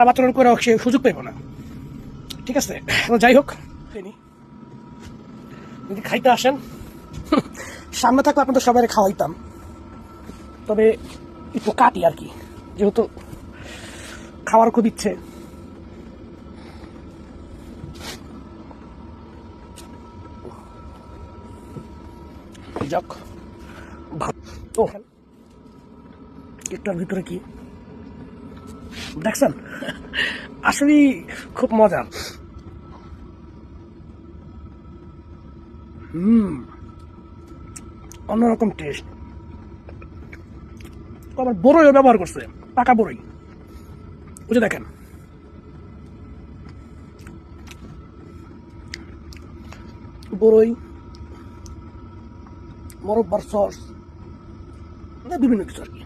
আচরণ করে সে সুযোগ পাইব না। ঠিক আছে? যাই হোক যদি খাইতে আসেন, সামনে থাকলে আপনাদের সবাই খাওয়াইতাম। তবে একটু কাটি আর কি, যেহেতু খাওয়ার খুব ইচ্ছে। যাক ও একটার ভিতরে কি? দেখছেন? আসলে খুব মজা। হুম, অন্যরকম টেস্ট আবার বড়ইও ব্যবহার করছে, পাকা বড়ই। যে দেখেন। বড়ই মরব্বার সস বিভিন্ন কিছু আর কি।